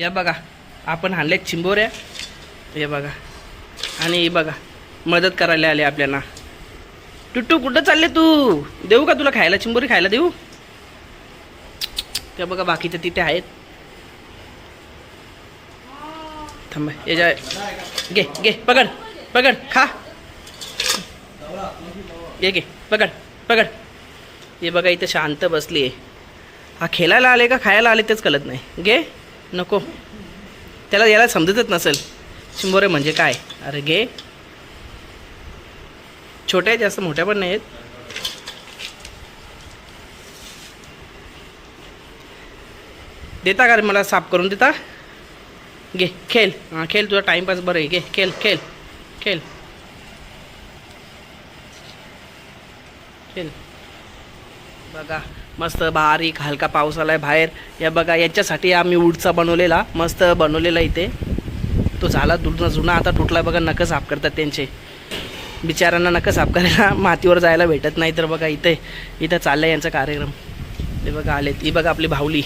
या बघा आपण हाणले चिंबोऱ्या. हे बघा आणि बघा मदत करायला आले आपल्याला. टुट्टू कुठं चालले तू? देऊ का तुला खायला? चिंबोरी खायला देऊ? त्या बघा बाकीचे तिथे आहेत. थांबा याच्या घे घे पकड पकड खा. घे घे पकड पकड. हे बघा इथं शांत बसली आहे हा खेळायला आले का खायला आले तेच कळत नाही. घे. नको. त्याला याला समजतच नसेल. शिंबोरे म्हणजे काय? अरे घे छोट्या आहेत जास्त मोठ्या पण नाही आहेत देता का रे मला साफ करून देता? घे खेळ. हां खेळ तुझा टाईमपास बरं आहे. घे खेळ खेळ खेळ. खेळ. बघा मस्त बारीक हलका पाऊस आला आहे बाहेर. या बघा याच्यासाठी आम्ही उडचा बनवलेला मस्त बनवलेला इथे. तो झाला जुना जुना आता तुटला बघा नकं साफ करतात त्यांचे. बिचारांना नकं साफ करायला मातीवर जायला भेटत नाही तर बघा इथे इथं चाललं आहे यांचा कार्यक्रम. हे बघा आलेत. ही बघा आपली भावली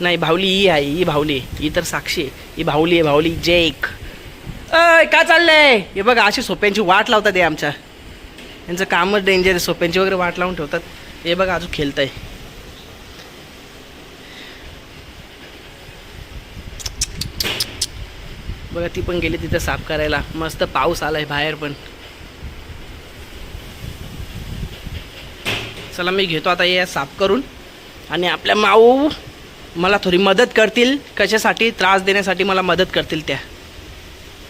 नाही भावली ही आहे ही भावली आहे. ही तर साक्षी आहे. ही भावली आहे भावली जेक. अय का चाललंय? हे बघा अशी सोप्यांची वाट लावतात हे आमच्या. यांचं कामच डेंजर आहे सोप्यांची वगैरे वाट लावून ठेवतात. हे बघा अजून खेळत आहे बघा ती पण गेली तिथं साफ करायला. मस्त पाऊस आलाय बाहेर पण. चला मी घेतो आता हे साफ करून. आणि आपल्या माऊ मला थोडी मदत करतील. कशासाठी? त्रास देण्यासाठी मला मदत करतील त्या.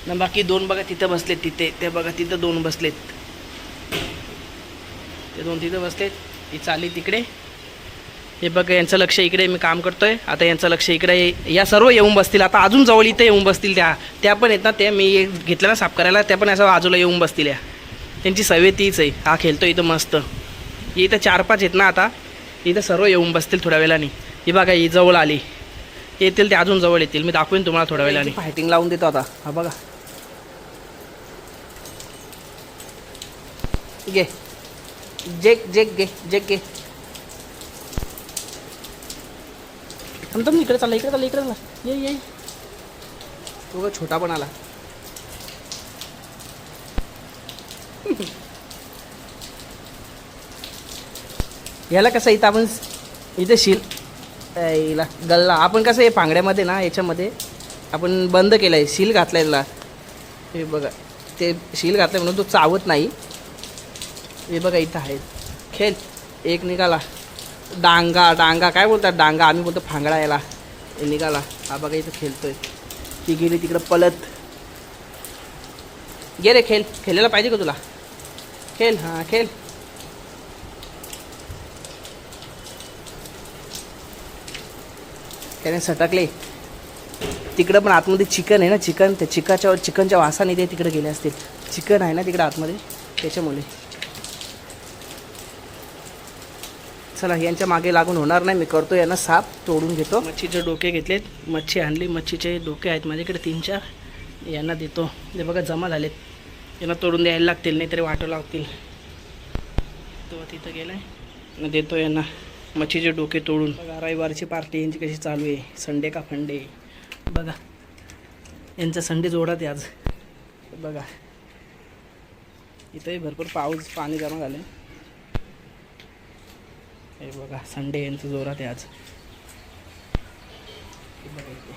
ना बाकी दोन बघा तिथं बसलेत तिथे. ते बघा तिथं दोन बसलेत. ते दोन तिथं बसलेत. ती चालली तिकडे. हे बघा यांचं लक्ष इकडे मी काम करतोय. आता यांचं लक्ष इकडे या सर्व येऊन बसतील. आता अजून जवळ इथे येऊन बसतील त्या. त्या पण येत ना त्या मी घेतल्या ना साफ करायला त्या पण असं बाजूला येऊन बसतील या. त्यांची सवय तीच आहे. हा खेळतो इथं मस्त. ही इथं चार पाच आहेत ना आता. इथं सर्व येऊन बसतील थोड्या वेळाने. ही बघा ही जवळ आली. येतील ते अजून जवळ येतील. मी दाखवेन तुम्हाला थोड्या वेळाने. फायटिंग लावून देतो आता. हा बघा. घे जेक जेक घे जेक घे थांब थांब इकडे चालला इकडे चालला इकडे चालला. ये ये. तो छोटा पण आला. याला कसं इथं आपण इथे शिल याला गल्ला. आपण कसं हे पांगड्यामध्ये ना याच्यामध्ये आपण बंद केलं आहे सील घातला याला हे बघा ते शील घातलं म्हणून तो चावत नाही. हे बघा इथं आहेत. खेळ. एक निघाला. डांगा डांगा. काय बोलतात डांगा? आम्ही बोलतो फांगडा याला. हे निघाला. हा बघा इथं खेळतोय. ती गेली तिकडं पलत. गे रे खेळ. खेळायला पाहिजे का तुला? खेळ हां खेळ. त्याने सटकले. तिकडं पण आतमध्ये चिकन आहे ना चिकन. त्या चिकाच्या चिकनच्या वासाने ते तिकडे गेले असतील. चिकन आहे ना तिकडे आतमध्ये? त्याच्यामुळे. चला यांच्या मागे लागून होणार नाही. मी करतो यांना साप तोडून घेतो. मच्छीचे डोके घेतलेत. मच्छी आणली. मच्छीचे डोके आहेत माझ्याकडे तीन चार यांना देतो. ते बघा जमा झालेत. यांना तोडून द्यायला लागतील नाही तरी लागतील तो तिथं गेलाय. आणि देतो यांना मच्छीचे डोके तोडून. बघा रविवारची पार्टी यांची कशी चालू आहे? संडे का फंडे बघा. यांचा संडे जोडात आज. बघा. इथंही भरपूर पाऊस पाणी जमा झालं हे बघा संडे यांचं जोरात आहे आज. बघा इथे